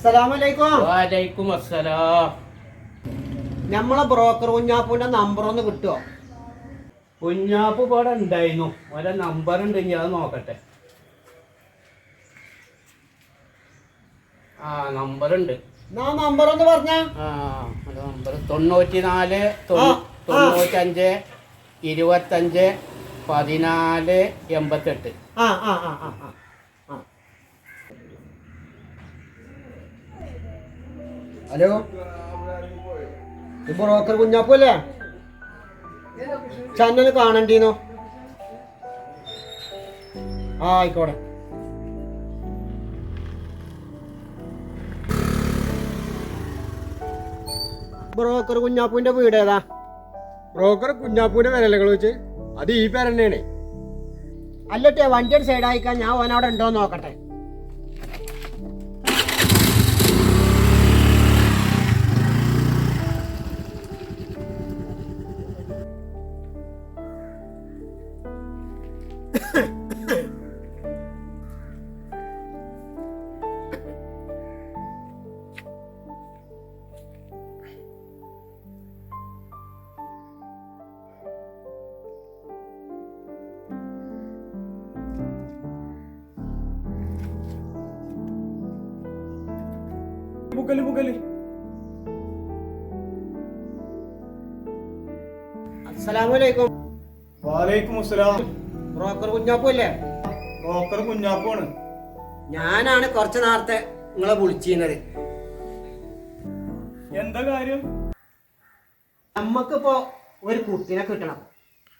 അസ്സലാമലൈക്കും. വാലൈക്കും അസ്സലാം നമ്മളെ ബ്രോക്കർ കുഞ്ഞാപ്പൂന്റെ നമ്പർ ഒന്ന് കിട്ടുമോ കുഞ്ഞാപ്പ് ഇവിടെ ഉണ്ടായിരുന്നു. ഓരോ നമ്പർ ഉണ്ടെങ്കിൽ അത് നോക്കട്ടെ. ആ നമ്പർ ഉണ്ട്. നമ്പർ ഒന്ന് പറഞ്ഞ. ആ നമ്പർ തൊണ്ണൂറ്റി നാല്. തൊണ്ണൂറ്റഞ്ച് ഇരുപത്തഞ്ച് പതിനാല് എൺപത്തെട്ട്. ആ ആ ആ ആ. ഹലോ ബ്രോക്കർ കുഞ്ഞാപ്പു അല്ലേ ചാനൽ കാണണ്ടീന്നോ? ആ ആയിക്കോട്ടെ. ബ്രോക്കർ കുഞ്ഞാപ്പുവിന്റെ വീട് ഏതാ? ബ്രോക്കർ കുഞ്ഞാപ്പൂന്റെ വിരലുകൾ വെച്ച്. അത് ഈ പേരെന്നെയാണ് അല്ലട്ടെ വണ്ടിയുടെ സൈഡ് അയക്കാൻ ഞാൻ ഓനവിടെ ഉണ്ടോ എന്ന് നോക്കട്ടെ ബുക്കൽ ബുക്കൽ അസ്സലാമലൈക്കും വാലേക്കും അസ്സലാം ബ്രോക്കർ കുഞ്ഞാപ്പു അല്ലേ ബ്രോക്കർ കുഞ്ഞാപ്പാണ് ഞാനാണ് കുറച്ച് നേരത്തെ നിങ്ങളെ വിളിച്ചിരുന്നത് എന്താ കാര്യം? നമ്മക്കിപ്പോ ഒരു കുട്ടിനെ കിട്ടണം.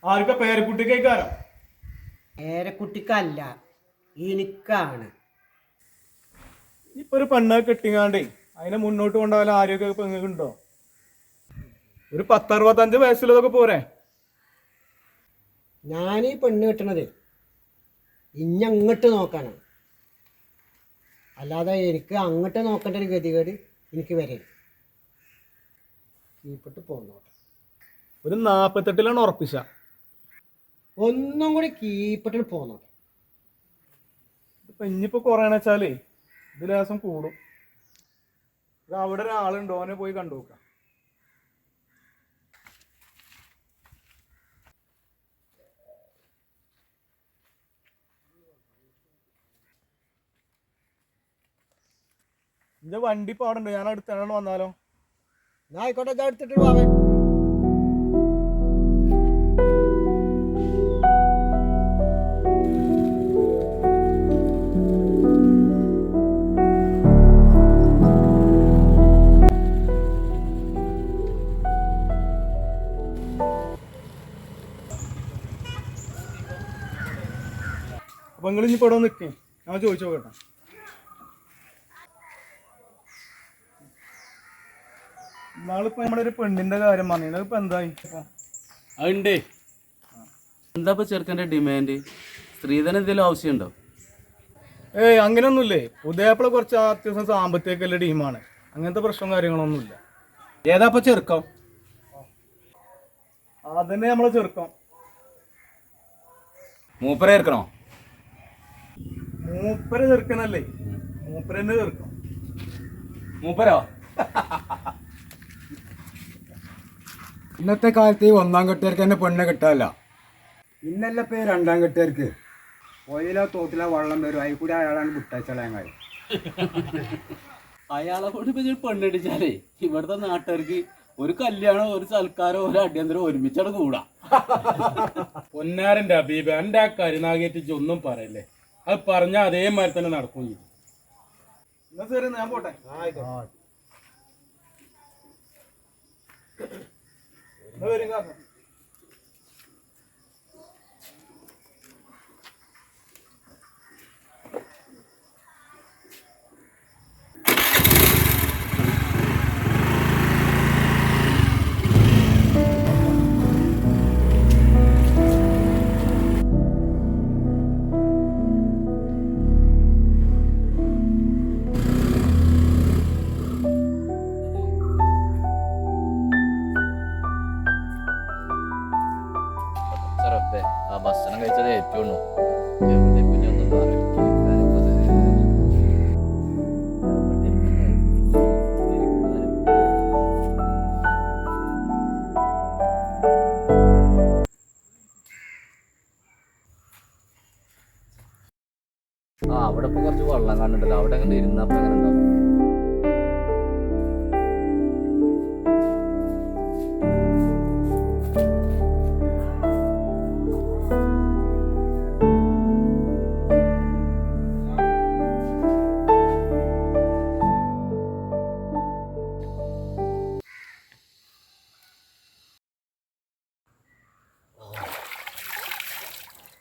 ആർക്കാ പേരക്കുട്ടി പേരക്കുട്ടിക്കല്ല എനിക്കാണ്. ഇപ്പൊ ഒരു പെണ്ണ കെട്ടിങ്ങാണ്ടേ അതിനെ മുന്നോട്ട് കൊണ്ടുപോകാൻ ആരോഗ്യ പെങ്ങുണ്ടോ ഒരു പത്തറുപത്തഞ്ച് വയസ്സിലതൊക്കെ പോരെ. ഞാൻ ഈ പെണ്ണ് കിട്ടണത് ഇഞ്ഞ അങ്ങോട്ട് നോക്കാനാണ് അല്ലാതെ എനിക്ക് അങ്ങോട്ട് നോക്കേണ്ട ഒരു ഗതികേട് എനിക്ക് വരരുത് കീപ്പിട്ട് പോന്നോട്ടെ. ഒരു നാപ്പത്തെട്ടിലാണ് ഉറപ്പിച്ച. ഒന്നും കൂടി കീപ്പിട്ട് പോന്നോട്ടെ. ഇപ്പൊ ഇനിയിപ്പോ കുറയണ വെച്ചാലേ ഇത് ലേസം കൂടും. അവിടെ ഒരാളുണ്ട് അവനെ പോയി കണ്ടു നോക്കാം ഇന്റെ വണ്ടി പോടണ്ടോ അവിടെ ഉണ്ട് ഞാൻ അടുത്താണ് വന്നാലോ? ഞാൻ ആയിക്കോട്ടെ ഞാൻ എടുത്തിട്ട് പോവേ അപ്പൊ നിങ്ങൾ ഇനി ഇവിടെ നിൽക്കേ ഞാൻ ചോദിച്ചു നോക്കട്ടെ. നാളിപ്പോ നമ്മുടെ ഒരു പെണ്ണിന്റെ കാര്യം പറഞ്ഞു. ഇപ്പൊ? എന്തായി അതുണ്ടേ. എന്താ ഇപ്പൊ ചെറുക്കന്റെ ഡിമാൻഡ് സ്ത്രീധനം എന്തെങ്കിലും ആവശ്യമുണ്ടോ? ഏയ് അങ്ങനെയൊന്നുമില്ലേ? ഉദയപ്പള കുറച്ച് അത്യാവശ്യം സാമ്പത്തികമൊക്കെ ടീമാണ് അങ്ങനത്തെ പ്രശ്നവും കാര്യങ്ങളൊന്നുമില്ല. ഏതാ ഇപ്പൊ ചെറുക്കം? അതന്നെ നമ്മളെ ചെറുക്കം. മൂപ്പര ചേർക്കണോ മൂപ്പര ചെറുക്കനല്ലേ? മൂപ്പരന്നെ ചെറുക്കം. മൂപ്പരോ? ഇന്നത്തെ കാലത്ത് ഈ ഒന്നാം കെട്ടുകാർക്ക് തന്നെ പെണ്ണ് കിട്ടാല്ല ഇന്നല്ല പേ രണ്ടാം കെട്ടുകാർക്ക്? പൊയിലോ തോട്ടിലോ വെള്ളം വരും. അതിൽ കൂടി അയാളാണ് വിട്ടയച്ചാൽ അയാളെ കൊണ്ട് ഇപ്പൊ പെണ്ണടിച്ചാലേ ഇവിടുത്തെ നാട്ടുകാർക്ക് ഒരു കല്യാണോ ഒരു സൽക്കാരോ ഒരു അടിയന്തരം ഒരുമിച്ചാണ് കൂടാ. പൊന്നാരന്റെ അബീബ എന്റെ ആ കരുനാഗേറ്റിച്ച് ഒന്നും പറയല്ലേ? അത് പറഞ്ഞാൽ അതേമാതിരി തന്നെ നടക്കും എന്നാ ഞാൻ പോട്ടെ. എന്നാ വരും കാക്ക ചെറുപ്പേ കാണുന്നുണ്ടല്ലോ അവിടെ അങ്ങനെ ഇരുന്നപ്പോ എങ്ങനെ ഉണ്ടാവും?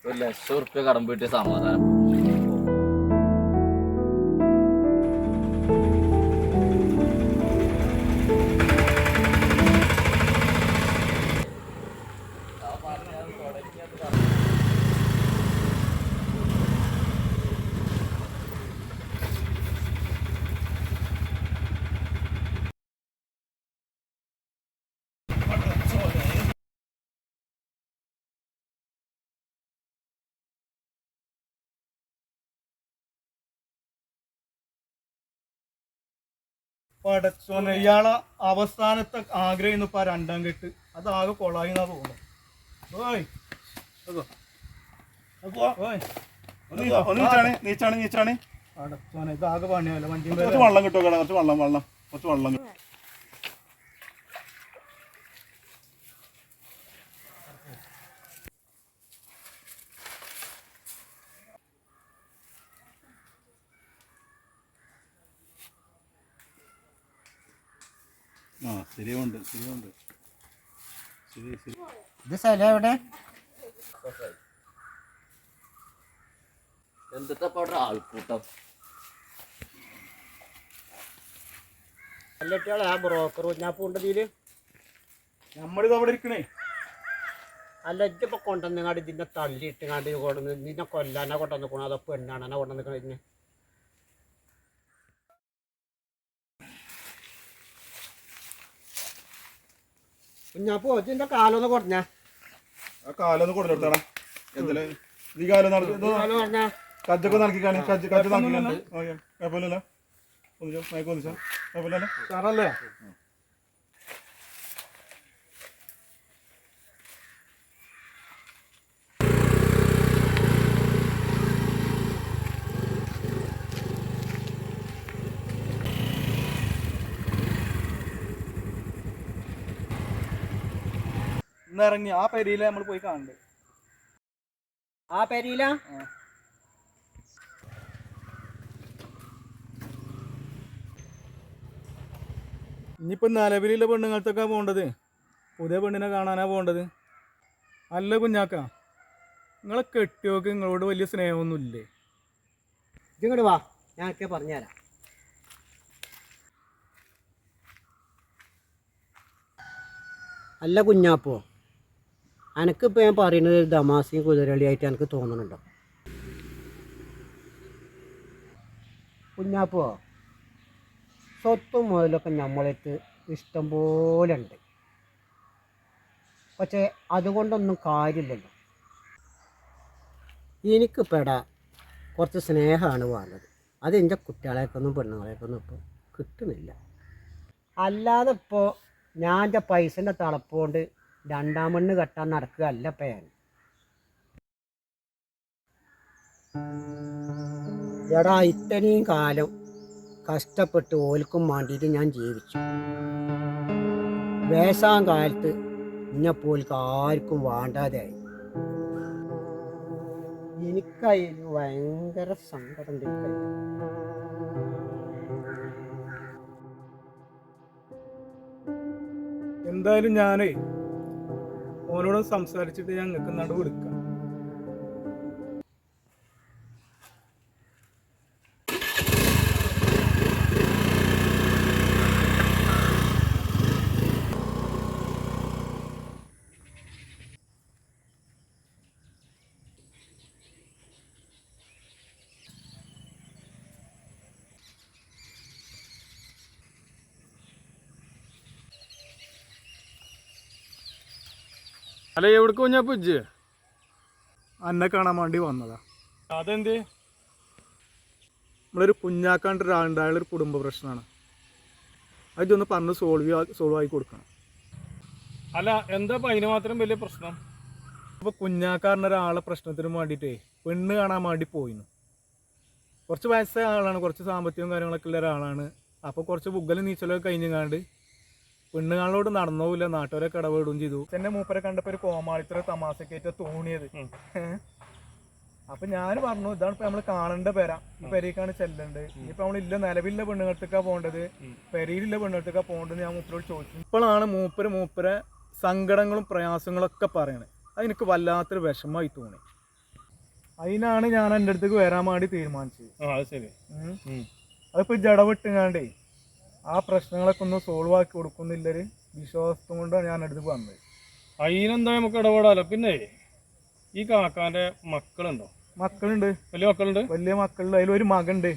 ഒരു ലക്ഷം ഉറുപ്പ്യ കടം പോയിട്ട് സമാധാനം. പടച്ചോനെ ഇയാളെ അവസാനത്തെ ആഗ്രഹം ഇപ്പൊ ആ രണ്ടാം കെട്ട്. അത് ആകെ കൊളായി എന്നാ തോന്നുന്നു ഓയ്. ഓയ്. നീച്ചാണ് നീച്ചാണ് ഇതാകെ പണിയല്ല വണ്ടി കുറച്ച് വെള്ളം കിട്ടുമോ കുറച്ച് വെള്ളം വെള്ളം. കുറച്ച് വെള്ളം ഇത് സ്ഥലം എവിടെ? എന്തിട്ടാ ഇപ്പൊ അവിടെ ആൾക്കൂട്ടം? അല്ലട്ടിയാളെ ആ ബ്രോക്കർ കുഞ്ഞാപ്പ് ഉണ്ട് ഇതിൽ. നമ്മളിത് അവിടെ ഇരിക്കണേ. അല്ല ഇജ്ജിപ്പോ കൊണ്ടുവന്നങ്ങാണ്ട് ഇതിനെ തള്ളിയിട്ടുങ്ങാണ്ട് കൊണ്ടുവന്ന് നിന്നെ കൊല്ലാനാ കൊണ്ടുവന്നിക്കണോ അതോ പെണ്ണാണെന്നാ കൊണ്ടുവന്നിക്കണ ഇതിനെ? കുഞ്ഞാപ്പോ ഇതിന്റെ കാലൊന്ന് കുറഞ്ഞ. ആ കാലൊന്ന് കൊടുത്തെടുത്താടാ എന്തിൽ നീ കാലം നടത്തി കജ്ജൊക്കെ നടക്കിക്കാണ് കജ്ജ് കജ്ജ് നടക്കിക്കാണ് ഓക്കെ. കുഴപ്പമില്ലല്ലോ. ഒന്നിച്ചോ മയക്ക് ഒന്നിച്ചോ കുഴപ്പമില്ലല്ലോ. സാറല്ലേ? ഇന്ന് ഇറങ്ങി ആ പെരിയില നമ്മൾ പോയി കാണണ്ട്. ആ പെരിയില? ഇനിയിപ്പോ നിലവിലുള്ള പെണ്ണുങ്ങൾക്കൊക്കെ പോകേണ്ടത് പുതിയ പെണ്ണിനെ കാണാനാ പോകേണ്ടത് അല്ല കുഞ്ഞാക്ക നിങ്ങളെ കെട്ടിയോക്ക് നിങ്ങളോട് വലിയ സ്നേഹമൊന്നുമില്ലേ? ഇങ്ങോട്ട് വാ ഞാനൊക്കെ പറഞ്ഞുതരാം. അല്ല കുഞ്ഞാപ്പോ അനക്കിപ്പോൾ ഞാൻ പറയുന്നത് ദമാസിയും കുതിരളിയായിട്ട് എനിക്ക് തോന്നുന്നുണ്ടോ കുഞ്ഞാപ്പോ സ്വത്തും മുതലൊക്കെ നമ്മളെടുത്ത് ഇഷ്ടം പോലെ ഉണ്ട്. പക്ഷേ അതുകൊണ്ടൊന്നും കാര്യമില്ലല്ലോ. എനിക്ക് പെട കുറച്ച് സ്നേഹമാണ് വേണ്ടത്. അത് എന്റെ കുട്ടികളെക്കൊന്നും പെണ്ണുങ്ങളെക്കൊന്നും ഇപ്പോൾ കിട്ടുന്നില്ല. അല്ലാതെ ഇപ്പോൾ ഞാൻ എന്റെ പൈസന്റെ തളപ്പുകൊണ്ട് രണ്ടാം മണ്ണ് കെട്ടാൻ നടക്കുകയല്ല ഞാൻ. എടാ ഇത്രയും കാലം കഷ്ടപ്പെട്ട് ഓൽക്കും വേണ്ടിയിട്ട് ഞാൻ ജീവിച്ചു. വേസാൻ കാലത്ത് ഇന്നെപ്പോൽക്ക് ആർക്കും വേണ്ടാതായി. എനിക്കായിരുന്നു ഭയങ്കര സങ്കടം. എന്തായാലും ഞാനേ ഓനോട് സംസാരിച്ചിട്ട് ഞങ്ങൾക്ക് നടുവെടുക്ക അല്ല എവിടേക്ക് പോഞ്ഞാ പുജ് അന്നെ കാണാൻ വേണ്ടി വന്നതാ. അതെന്ത്? നമ്മളൊരു കുഞ്ഞാക്കാണ്ട് ഒരാളുണ്ട് ഒരു കുടുംബ പ്രശ്നമാണ് അതൊന്ന് പറഞ്ഞ് സോൾവ് സോൾവ് ആയി കൊടുക്കണം. അല്ല എന്താ അതിന് മാത്രം വലിയ പ്രശ്നം? അപ്പൊ കുഞ്ഞാക്കാരന്റെ ഒരാളെ പ്രശ്നത്തിന് വേണ്ടിയിട്ടേ പെണ്ണ് കാണാൻ വേണ്ടി പോയിന്നു. കുറച്ച് വയസ്സായ ആളാണ് കുറച്ച് സാമ്പത്തികവും കാര്യങ്ങളൊക്കെ ഉള്ള ഒരാളാണ്. അപ്പോൾ കുറച്ച് പുഗ്ഗലും നീച്ചലൊക്കെ കഴിഞ്ഞങ്ങാണ്ട് പെണ്ണുങ്ങളോട് നടന്നോവില്ല. നാട്ടുകാരെ ഇടപെടുകയും ചെയ്തു. എന്നെ മൂപ്പരെ കണ്ടപ്പോ ഒരു കോമാളിത്ര തമാശക്കേറ്റ തോന്നിയത്. അപ്പൊ ഞാൻ പറഞ്ഞു ഇതാണ് ഇപ്പൊ നമ്മൾ കാണേണ്ട പേര. ഈ പെരയ്ക്കാണ് ചെല്ലണ്ട് ഇപ്പൊ നമ്മൾ ഇല്ല നിലവിലുള്ള പെണ്ണുങ്ങൾക്കൊക്കെ പോകേണ്ടത് പെരയിലുള്ള പെണ്ണുങ്ങൾക്കൊക്കെ പോകേണ്ടത് ഞാൻ മൂപ്പരോട് ചോദിച്ചു. ഇപ്പോഴാണ് മൂപ്പര് മൂപ്പരെ സങ്കടങ്ങളും പ്രയാസങ്ങളൊക്കെ പറയണത് അതെനിക്ക് വല്ലാത്തൊരു വിഷമമായി തോന്നി. അതിനാണ് ഞാൻ എന്റെ അടുത്തേക്ക് വരാൻ വേണ്ടി തീരുമാനിച്ചത്. അതിപ്പോ ജടവിട്ടുങ്ങാണ്ടേ ആ പ്രശ്നങ്ങളൊക്കെ ഒന്ന് സോൾവ് ആക്കി കൊടുക്കുന്നില്ലൊരു വിശ്വാസം കൊണ്ടാണ് ഞാൻ അടുത്ത് വന്നത്. അതിനെന്താ നമുക്ക് ഇടപെടാലോ? പിന്നെ ഈ കാക്കാന്റെ മക്കളുണ്ടോ? മക്കളുണ്ട്. വലിയ മക്കളുണ്ട്? വലിയ മക്കളുണ്ട്. അതിലൊരു മകണ്ട്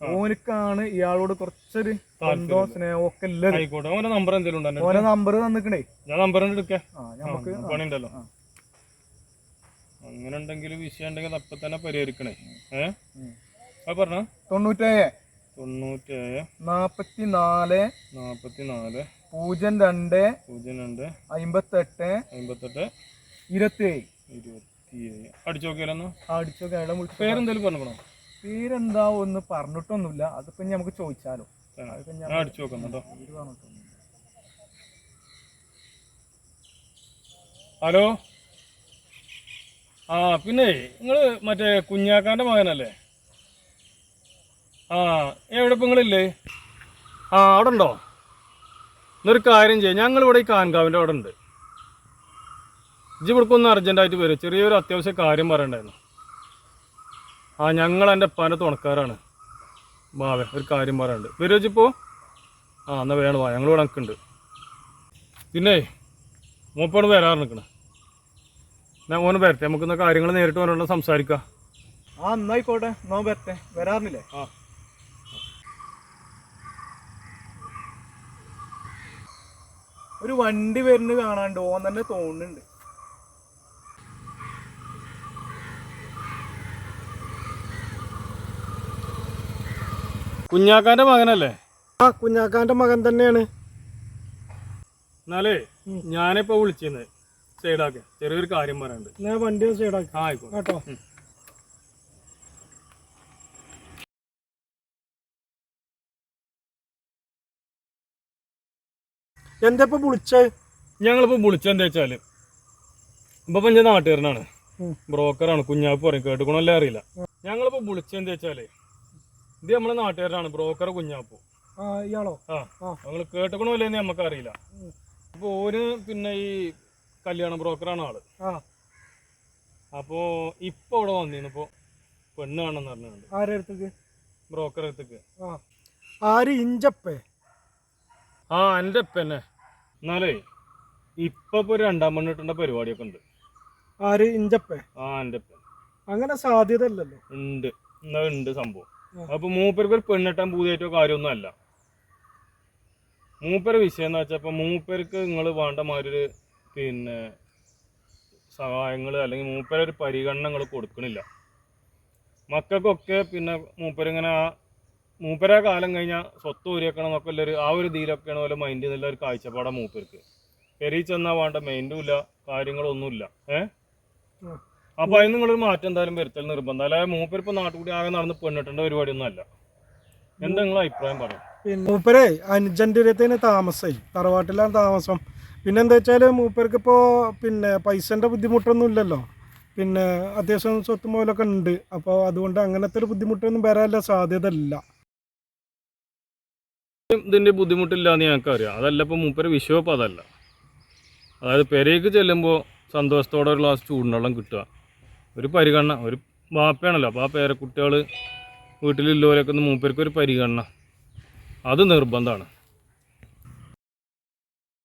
ഓനിക്കാണ് ഇയാളോട് കുറച്ചൊരു ബന്ധോ സ്നേഹവും ഒക്കെ ഉള്ളത്. ആയിക്കോട്ടെ. ഓന്റെ നമ്പർ എന്തെങ്കിലും ഓനെ നമ്പർ തന്നിക്കണേ. ഞാൻ നമ്പർ എടുക്കേ. നമുക്ക് പണിണ്ടല്ലോ പണിയുണ്ടല്ലോ. അങ്ങനെ ഉണ്ടെങ്കിൽ വിഷയം ഉണ്ടെങ്കിൽ അപ്പൊ തന്നെ പരിഹരിക്കണേ. ഏ? അത് പറഞ്ഞ? തൊണ്ണൂറ്റേഴ്. തൊണ്ണൂറ്റേഴ് നാപ്പത്തി നാല് നാപ്പത്തി നാല് പൂജ്യം രണ്ട്. പൂജ്യം രണ്ട്. അമ്പത്തെട്ട് അമ്പത്തെട്ട് ഇരുപത്തിയേഴ് ഇരുപത്തിയേഴ്. അടിച്ചു നോക്കിയാലോ അടിച്ചു പേരെന്തേലും പറഞ്ഞോ പേരെന്താ ഒന്ന് പറഞ്ഞിട്ടൊന്നുമില്ല. അതിപ്പോ ഇനി നമുക്ക് ചോദിച്ചാലോ. അടിച്ചു നോക്കാം കേട്ടോ. ഹലോ? ആ പിന്നെ നിങ്ങൾ മറ്റേ കുഞ്ഞാക്കാന്റെ മകനല്ലേ? ആ എവിടെ ഇപ്പം നിങ്ങളില്ലേ ആ അവിടെ ഉണ്ടോ എന്നൊരു കാര്യം ചെയ്യാം. ഞങ്ങളിവിടെ ഈ കാൻകാവിന്റെ അവിടെ ഉണ്ട്. ഇജ്ജ് ഇവിടേക്കൊന്ന് അർജന്റായിട്ട് വരും. ചെറിയൊരു അത്യാവശ്യ കാര്യം പറയണ്ടായിരുന്നു. ആ ഞങ്ങൾ എന്റെ ഉപ്പാന്റെ തുണക്കാരാണ്. ബാവേ ഒരു കാര്യം പറയാനുണ്ട് വരുമോ ഇജ്ജിപ്പോൾ ആ എന്നാൽ വേണം. വാ ഞങ്ങളിവിടെ നിൽക്കുന്നുണ്ട്. പിന്നെ മൂപ്പോട് വരാറ് നിൽക്കണേ. ഞാൻ ഓന് വരട്ടെ. നമുക്കിന്ന് കാര്യങ്ങൾ നേരിട്ട് ഓനോട് സംസാരിക്കാം. ആ എന്നായിക്കോട്ടെ നോ വരട്ടെ. വരാറില്ലേ? ആ. ഒരു വണ്ടി വരുന്നത് കാണാണ്ട് ഓൻ തന്നെ തോന്നുന്നുണ്ട്. കുഞ്ഞാക്കാന്റെ മകനല്ലേ? ആ കുഞ്ഞാക്കാന്റെ മകൻ തന്നെയാണ്. എന്നാലേ ഞാനിപ്പോ വിളിച്ചിരുന്നത് സൈഡാക്കി. ചെറിയൊരു കാര്യം പറയാനുണ്ട്. ഞാൻ വണ്ടി സൈഡാക്കി. ആയിക്കോട്ടെ. കേട്ടോ? എന്താ ഇപ്പൊ ഞങ്ങളിപ്പോ ഞങ്ങളിപ്പോൾ വിളിച്ചെന്താ വെച്ചാൽ ഇപ്പൊ പഞ്ച നാട്ടുകാരനാണ്. ബ്രോക്കറാണ് കുഞ്ഞാപ്പ് പറയും കേട്ടുക്കണല്ലേ അറിയില്ല. ഞങ്ങളിപ്പോൾ വിളിച്ചെന്താ വെച്ചാൽ ഇത് നമ്മളെ നാട്ടുകാരനാണ് ബ്രോക്കർ കുഞ്ഞാപ്പു. ഞങ്ങൾ ഇയാളോ? ആ ആ. ഞങ്ങൾ കേട്ടുക്കണോ അല്ലേന്ന് നമുക്ക് അറിയില്ല അപ്പൊ ഓര് പിന്നെ ഈ കല്യാണ ബ്രോക്കറാണ് ആൾ. അപ്പോ ഇപ്പൊ ഇവിടെ വന്നിരുന്നു ഇപ്പോൾ പെണ്ണ് കാണണം പറഞ്ഞിട്ടുണ്ട്. ആരുടെ അടുത്തേക്ക്? ബ്രോക്കർ അടുത്തേക്ക്. ആ. ആര്? ഇഞ്ചപ്പേ? ആ എന്റെ പിന്നെ എന്നാലേ ഇപ്പൊ ഇപ്പൊ രണ്ടാം പെണ്ണിട്ടേണ്ട പരിപാടിയൊക്കെ ഉണ്ട്. ആര്? ഇഞ്ചപ്പേ? ആ എന്റെ അങ്ങനെ സാധ്യത ഇല്ലല്ലോ ഉണ്ട്. എന്നാ ഉണ്ട് സംഭവം. അപ്പൊ മൂപ്പർക്ക് ഒരു പെണ്ണിട്ടാൻ പൂതിയായിട്ടോ കാര്യമൊന്നും അല്ല. മൂപ്പര് വിഷയം എന്ന് വെച്ചപ്പോ മൂപ്പർക്ക് നിങ്ങൾ വേണ്ട മാതിരി പിന്നെ സഹായങ്ങൾ അല്ലെങ്കിൽ മൂപ്പര ഒരു പരിഗണന നിങ്ങൾ കൊടുക്കണില്ല. മക്കൾക്കൊക്കെ പിന്നെ മൂപ്പരിങ്ങനെ ആ മൂപ്പര കാലം കഴിഞ്ഞാൽ സ്വത്ത് ഊരിയേക്കണം എന്നൊക്കെ ഉള്ളൊരു ആ ഒരു ഇതിലൊക്കെയാണ് പോലെ മൈൻഡ് എന്നുള്ള ഒരു കാഴ്ചപ്പാടാണ് മൂപ്പർക്ക്. പെരി ചെന്നാൽ വേണ്ട മൈൻഡും ഇല്ല കാര്യങ്ങളൊന്നുമില്ല ഏഹ് ഉം. അപ്പൊ അതിന് നിങ്ങളൊരു മാറ്റം എന്തായാലും വരുത്തൽ നിർബന്ധം. അല്ലാതെ മൂപ്പര് ഇപ്പൊ നാട്ടുകൂടി ആകെ നടന്ന് പെണ്ണിട്ടേണ്ട പരിപാടിയൊന്നും അല്ല. എന്താ നിങ്ങളെ അഭിപ്രായം പറയും? പിന്നെ മൂപ്പരെ അടുത്തേന് താമസമായി തറവാട്ടിലാണ് താമസം. പിന്നെ എന്താ വെച്ചാൽ മൂപ്പർക്ക് ഇപ്പോൾ പിന്നെ പൈസന്റെ ബുദ്ധിമുട്ടൊന്നും ഇല്ലല്ലോ. പിന്നെ അത്യാവശ്യം സ്വത്ത് മൂലമൊക്കെ ഉണ്ട്. അപ്പോൾ അതുകൊണ്ട് അങ്ങനത്തെ ഒരു ബുദ്ധിമുട്ടൊന്നും വരാനുള്ള സാധ്യത ഇല്ല ഇതിന്റെ ബുദ്ധിമുട്ടില്ല എന്ന് ഞങ്ങൾക്ക് അറിയാം അതല്ല ഇപ്പോൾ മൂപ്പര് വിശ്വപ്പം അതല്ല. അതായത് പെരേക്ക് ചെല്ലുമ്പോൾ സന്തോഷത്തോടെ ഒരു ഗ്ലാസ് ചൂടുവെള്ളം കിട്ടുക. ഒരു പരിഗണന ഒരു വാപ്പയാണല്ലോ അപ്പോൾ ആ പേരക്കുട്ടികൾ വീട്ടിലുള്ളവരൊക്കെ ഒന്ന് മൂപ്പർക്ക് ഒരു പരിഗണന. അത് നിർബന്ധമാണ്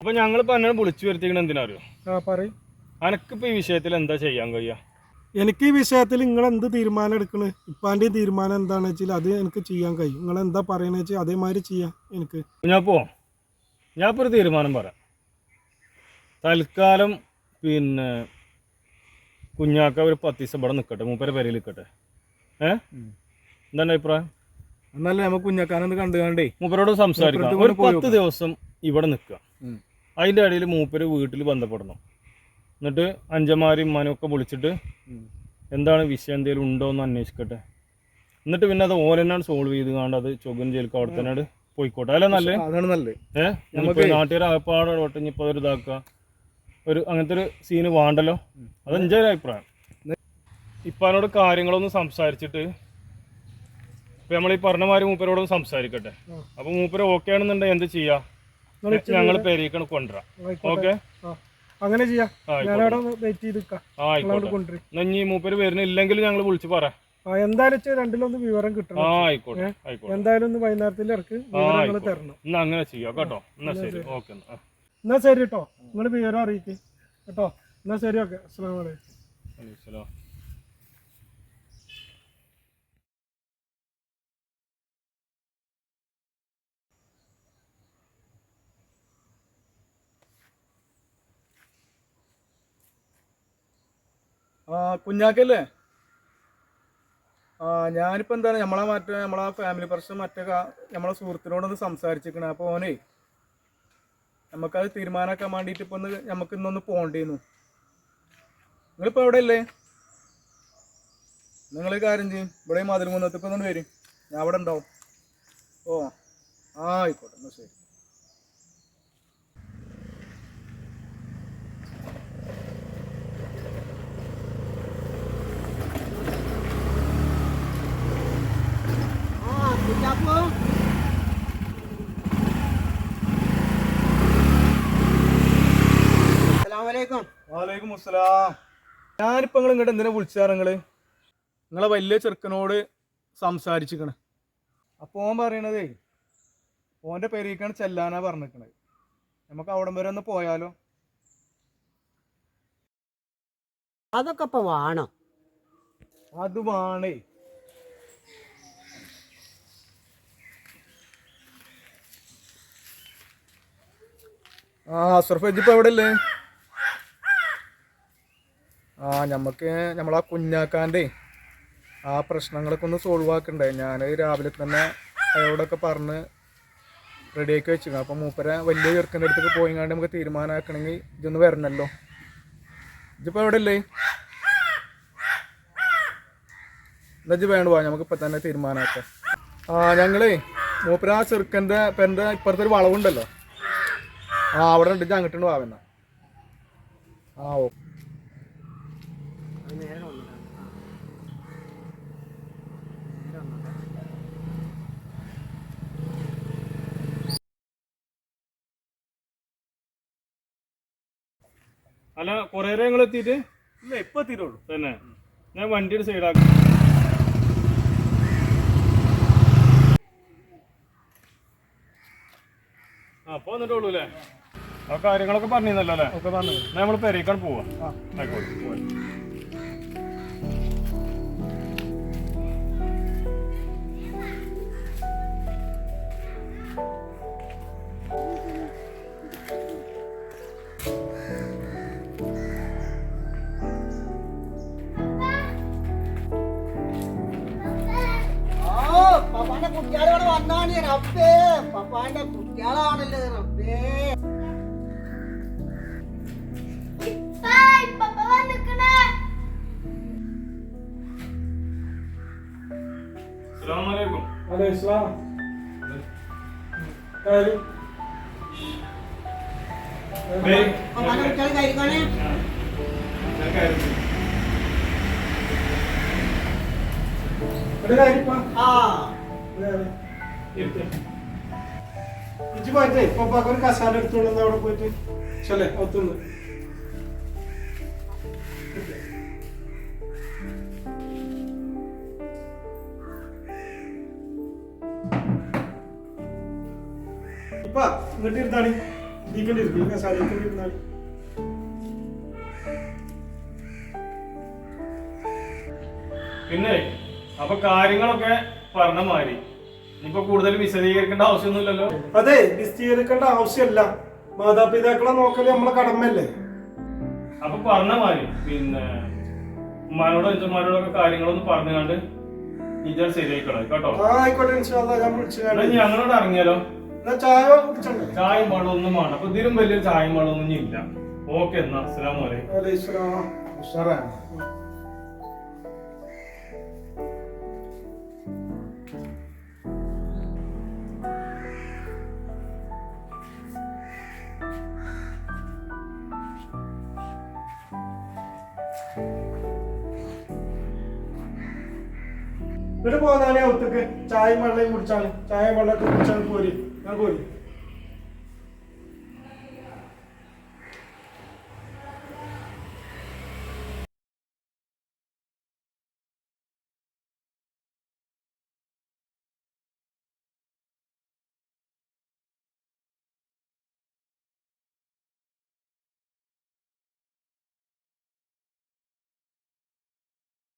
അപ്പോൾ ഞങ്ങളിപ്പോൾ എന്നെ വിളിച്ചു വരുത്തിക്കണ എന്തിനാ അറിയോ? ആ പറയും. അനക്കിപ്പോൾ ഈ വിഷയത്തിൽ എന്താ ചെയ്യാൻ കഴിയുക എനിക്ക് ഈ വിഷയത്തിൽ നിങ്ങൾ എന്ത് തീരുമാനം എടുക്കണ്? ഇപ്പാന്റെ തീരുമാനം എന്താണെന്ന് വെച്ചാൽ അത് എനിക്ക് ചെയ്യാൻ കഴിയും. നിങ്ങൾ എന്താ പറയണെന്ന് വെച്ചാൽ അതേമാതിരി ചെയ്യാം എനിക്ക്. ഞാൻ പോ ഞാൻ ഇപ്പോൾ ഒരു തീരുമാനം പറയാം. തൽക്കാലം പിന്നെ കുഞ്ഞാക്ക ഒരു പത്ത് ദിവസം ഇവിടെ നിൽക്കട്ടെ മൂപ്പരെ പെരയിൽ നിൽക്കട്ടെ ഏ? എന്താണ് അഭിപ്രായം? എന്നല്ലേ നമുക്ക് കുഞ്ഞാക്കാനൊന്ന് കണ്ടു കണ്ടേ മൂപ്പരോട് സംസാരിക്കാം ഒരു പത്ത് ദിവസം ഇവിടെ നിൽക്കുക അതിന്റെ അതിന്റെ ഇടയിൽ മൂപ്പര് വീട്ടിൽ ബന്ധപ്പെടണം. എന്നിട്ട് അഞ്ചന്മാരും ഉമ്മാനും ഒക്കെ വിളിച്ചിട്ട് എന്താണ് വിഷയം? എന്തെങ്കിലും ഉണ്ടോ എന്ന് അന്വേഷിക്കട്ടെ. എന്നിട്ട് പിന്നെ അത് ഓലെന്നാണ് സോൾവ് ചെയ്ത് കാണ്ട് അത് ചൊഗൻ ജയിൽക്ക് അവിടെ തന്നെ പോയിക്കോട്ടെ. അല്ലേ നല്ലേ? അതാണ് നല്ലത് ഏഹ് നമുക്ക് നാട്ടുകാർ അകപ്പാടെ ഒരു ഇതാക്കുക. ഒരു അങ്ങനത്തെ ഒരു സീന് വേണ്ടല്ലോ? അത് എന്റെ ഒരു അഭിപ്രായം. ഇപ്പാനോട് കാര്യങ്ങളൊന്നും സംസാരിച്ചിട്ട് ഇപ്പൊ നമ്മൾ ഈ പറഞ്ഞ മാതിരി മൂപ്പരോടൊന്ന് സംസാരിക്കട്ടെ. അപ്പൊ മൂപ്പര് ഓക്കെ ആണെന്നുണ്ടെങ്കിൽ എന്ത് ചെയ്യാ? ഞങ്ങൾ പെരീക്കണ് കൊണ്ടുവരാം. ഓക്കെ അങ്ങനെ ചെയ്യാം. ആയിക്കോട്ടെ. വെയിറ്റ് ചെയ്ത് നിൽക്കാം കൊണ്ടുവരും. മൂപ്പര് വരുന്നില്ലെങ്കിൽ ഞങ്ങൾ വിളിച്ച് പറ. എന്തായാലും രണ്ടിലൊന്ന് വിവരം കിട്ടണം. ആ ആയിക്കോട്ടെ എന്തായാലും ഒന്ന് വൈകുന്നേരത്തിൽ ഇറക്ക്. ആ വിവരങ്ങൾ തരണം. എന്നാ അങ്ങനെ ചെയ്യാം കേട്ടോ. എന്നാ ശരി. ഓക്കെ എന്നാ. ശരി കേട്ടോ. നിങ്ങൾ വിവരം അറിയിക്കും. കേട്ടോ. എന്നാ ശരി ഓക്കെ. അസ്സാം വലൈക്കും കുഞ്ഞാക്കല്ലേ? ആ ഞാനിപ്പോൾ എന്താണ് നമ്മളെ മറ്റേ നമ്മളെ ഫാമിലി പ്രശ്നം മറ്റേ നമ്മളെ സുഹൃത്തിനോടൊന്ന് സംസാരിച്ചിരിക്കണേ. അപ്പോൾ ഓനെ നമുക്കത് തീരുമാനമാക്കാൻ വേണ്ടിയിട്ട് ഇപ്പോൾ ഒന്ന് നമുക്ക് ഇന്നൊന്ന് പോകേണ്ടിയിരുന്നു നിങ്ങളിപ്പോൾ എവിടെയല്ലേ? നിങ്ങൾ കാര്യം ചെയ്യും. ഇവിടെ മാതിരി മുന്നത്തേക്ക് ഒന്ന് വരും. ഞാൻ അവിടെ ഉണ്ടാവും. ഓ ആയിക്കോട്ടെ എന്നാൽ ശരി ആ അസ്സലാം ഞാനിപ്പോൾ നിങ്ങൾ ഇങ്ങോട്ട് എന്തിനാ വിളിച്ചാറ് നിങ്ങൾ? നിങ്ങളെ വലിയ ചെറുക്കനോട് സംസാരിച്ചിക്കണ് അപ്പോൾ ഓൻ പറയണതേ ഓന്റെ പേരേക്കാണ് ചെല്ലാനാ പറഞ്ഞിരിക്കണത് നമുക്ക് അവിടം വരെ ഒന്ന് പോയാലോ? അതൊക്കെ ഇപ്പൊ വേണം. അത് വേണേ. ആ അസ്രഫ് ഇജിപ്പോൾ എവിടെ അല്ലേ ആ ഞമ്മക്ക് നമ്മളാ കുഞ്ഞാക്കാന്റെ ആ പ്രശ്നങ്ങളൊക്കെ ഒന്ന് സോൾവ് ആക്കണ്ടേ. ഞാൻ രാവിലെ തന്നെ അയാളോടൊക്കെ പറഞ്ഞ് റെഡിയാക്കി വെച്ചു അപ്പം മൂപ്പര വലിയ ചെറുക്കന്റെ അടുത്തേക്ക് പോയിങ്ങാണ്ട് നമുക്ക് തീരുമാനമാക്കണമെങ്കിൽ ഇതൊന്ന് വരണല്ലോ. ഇതിപ്പോൾ എവിടെ അല്ലേ എന്നാ ഇജ്ജ് വേണ്ട നമുക്ക് ഇപ്പം തന്നെ തീരുമാനമാക്കാം ആ ഞങ്ങളേ മൂപ്പര ആ ചെറുക്കന്റെ പെന്റെ ഇപ്പുറത്തൊരു വളവുണ്ടല്ലോ. ആ അവിടെ ഉണ്ട് ഇജ്ജ് അങ്ങോട്ടുണ്ട് വാവെന്ന ആ ഓ. അല്ല കുറേ നേരം നിങ്ങൾ എത്തിയിട്ട് ഇല്ല ഇപ്പൊ എത്തിയിട്ടുള്ളൂ തന്നെ. ഞാൻ വണ്ടിയുടെ സൈഡാക്കി ആ അപ്പൊ വന്നിട്ടുള്ളൂ അല്ലേ ആ കാര്യങ്ങളൊക്കെ പറഞ്ഞിരുന്നല്ലോ അല്ലേ? ഒക്കെ പറഞ്ഞു നമ്മൾ പെരേക്കാണ് പോവാം. ആയിക്കോട്ടെ ഇജ്ജ് പോയിട്ടേ പപ്പാക്ക് ഒരു കസാല എടുത്തോണ്ട് അവിടെ പോയിട്ട്. ചെല്ലേ ഒത്തുണ്ട് ഇപ്പ ഇങ്ങോട്ട് ഇരുന്നാളി ഇരിക്കണ്ടിരിക്കും ഈ കസാല ഇരുന്നാളി പിന്നെ അപ്പൊ കാര്യങ്ങളൊക്കെ പറഞ്ഞ മാതിരി. ഇനിയിപ്പോ കൂടുതൽ വിശദീകരിക്കേണ്ട ആവശ്യമൊന്നുമില്ലല്ലോ. അതെ വിശദീകരിക്കേണ്ട ആവശ്യമല്ല. മാതാപിതാക്കളെ നോക്കൽ നമ്മളെ കടമല്ലേ അപ്പൊ പറഞ്ഞ മാതിരി പിന്നെ ഉമ്മാനോടും അച്ഛന്മാരോടൊക്കെ കാര്യങ്ങളൊന്നും പറഞ്ഞുകൊണ്ട് ഇജാൽ ശരിയായിക്കോളാം. കേട്ടോ? ആയിക്കോട്ടെ ഞങ്ങളോട് ഇറങ്ങിയാലോ? ചായ കുടിച്ചോണ്ട്? ചായയും വേണം അപ്പൊ ഇതിലും വലിയ ചായം പാടൊന്നും ഇല്ല. ഓക്കെ എന്നാ. അസ്സലാം വലൈക്കും ഉഷാറാണ് ഇവിടെ പോകാനാണെ ഒത്തക്ക് ചായയും വെള്ളയും കുടിച്ചാണ് ചായയും വെള്ളമൊക്കെ കുടിച്ചാണ് പോരും. ഞാൻ പോരി